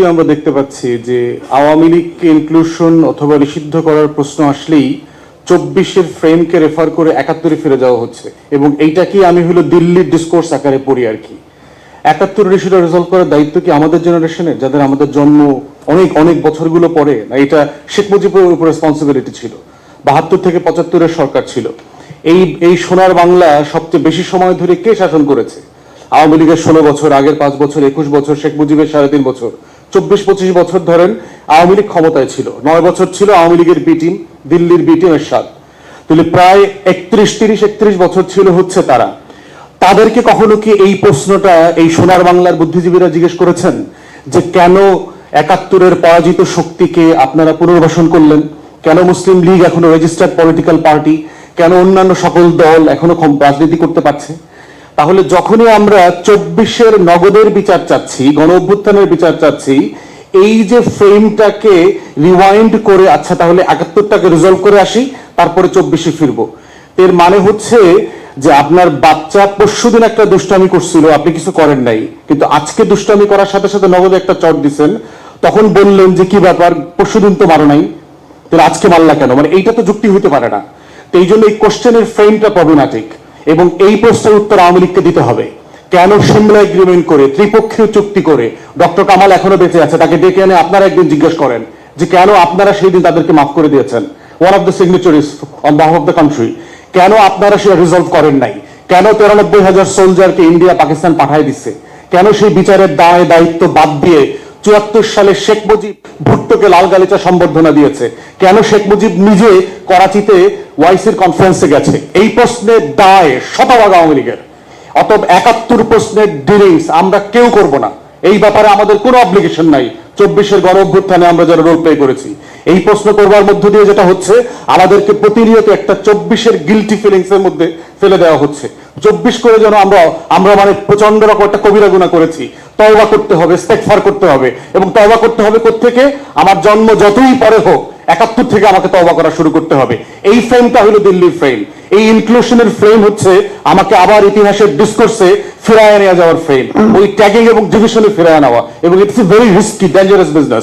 আমরা দেখতে পাচ্ছি যে আওয়ামী লীগকে ইনক্লুশন অথবা নিষিদ্ধ করার প্রশ্ন আসলেই চব্বিশের ফ্রেমকে রেফার করে একাত্তরে ফিরে যাওয়া হচ্ছে। এবং এইটাকে আমি হলো দিল্লির ডিসকোর্স আকারে পড়ি আর কি? একাত্তরের ইস্যুটা রিজলভ করার দায়িত্ব কি আমাদের জেনারেশনের যাদের আমাদের জন্ম অনেক অনেক বছরগুলো পরে? না, এটা শেখ মুজিবের উপর রেসপন্সিবিলিটি ছিল। বাহাত্তর থেকে পঁচাত্তরের সরকার ছিল। এই এই সোনার বাংলা সবচেয়ে বেশি সময় ধরে কে শাসন করেছে? আওয়ামী লীগের ষোলো বছর, আগের পাঁচ বছর, একুশ বছর, শেখ মুজিবের সাড়ে তিন বছর। চব্বিশ পঁচিশ বছর ধরেন আওয়ামী লীগ ক্ষমতায় ছিল। নয় বছর ছিল আওয়ামী লীগের বি টিম দিল্লির বি টিমের তাহলে প্রায় একত্রিশ তিরিশ একত্রিশ বছর ছিল হচ্ছে তারা। তাদেরকে কখনো কি এই প্রশ্নটা, এই সোনার বাংলার বুদ্ধিজীবীরা জিজ্ঞেস করেছেন? যে কেন একাত্তরের পরাজিত শক্তিকে আপনারা পুনর্বাসন করলেন? কেন মুসলিম লীগ এখনও রেজিস্টার্ড পলিটিক্যাল পার্টি কেন অন্যান্য সকল দল এখনও রাজনীতি করতে পারছে? তাহলে যখনই আমরা চব্বিশের নগদের বিচার চাচ্ছি, গণ অভ্যুত্থানের বিচার চাচ্ছি, এই যে ফ্রেমটাকে রিওয়াইন্ড করে আচ্ছা তাহলে একাত্তরটাকে রিজলভ করে আসি, তারপরে চব্বিশে ফিরবো। এর মানে হচ্ছে যে আপনার বাচ্চা পরশুদিন একটা দুষ্টামি করছিল, আপনি কিছু করেন নাই। কিন্তু আজকে দুষ্টামি করার সাথে সাথে নগদে একটা চট দিচ্ছেন তখন বললেন যে কি ব্যাপার পরশুদিন তো মারো নাই, তাহলে আজকে মারলা কেন? মানে এইটা তো যুক্তি হতে পারে না। তো এই জন্য এই কোশ্চেনের ফ্রেমটা প্রবলেম্যাটিক এবং এই প্রশ্নের উত্তর আওয়ামী লীগকে দিতে হবে। কেন সিমলা এগ্রিমেন্ট করে, ত্রিপক্ষীয় চুক্তি করে, ডক্টর কামাল এখনও বেঁচে আছে, তাকে ডেকে এনে আপনারা একদিন জিজ্ঞেস করেন যে কেন আপনারা সেই দিন তাদেরকে মাফ করে দিয়েছেন? One of the signatories on behalf of the country কেন আপনারা সেটা রিজলভ করেন নাই? কেন তেরানব্বই হাজার সোলজারকে ইন্ডিয়া পাকিস্তান পাঠায় দিচ্ছে? কেন সেই বিচারের দায় দায়িত্ব বাদ দিয়ে চুয়াত্তর সালে শেখ মুজিব ভুট্টোকে লাল গালিচা সম্বর্ধনা দিয়েছে। কেন শেখ মুজিব নিজে করাচিতে ওয়াইসির কনফারেন্সে গেছে? এই প্রশ্নের দায় শতভাগ আওয়ামী লীগের। অতএব একাত্তর প্রশ্নের ডিলিংস আমরা কেউ করব না। এই ব্যাপারে আমাদের কোনো অব্লিগেশন নাই। চব্বিশের গণ অভ্যুত্থানে আমরা যারা রোল প্লে করেছি, এই প্রশ্ন করবার মধ্য দিয়ে যেটা হচ্ছে, আমাদেরকে প্রতিনিয়ত একটা চব্বিশের গিলটি ফিলিংস এর মধ্যে ফেলে দেওয়া হচ্ছে। চব্বিশ করে যেন আমরা আমরা মানে প্রচণ্ড রকম একটা কবিরা গুণা করেছি। তওবা করতে হবে স্টেকফার করতে হবে এবং তওবা করতে হবে থেকে আমার জন্ম যতই পরে হোক, একাত্তর থেকে আমাকে তওবা করা শুরু করতে হবে। এই ফ্রেমটা হলো দিল্লির ফ্রেম এই ইনক্লুশনের ফ্রেম হচ্ছে আমাকে আবার ইতিহাসের ডিসকোর্সে ফিরায় নিয়ে যাওয়ার ফ্রেম ওই ট্যাগিং এবং ডিভিশনে ফিরায় নেওয়া। এবং it's a very risky dangerous business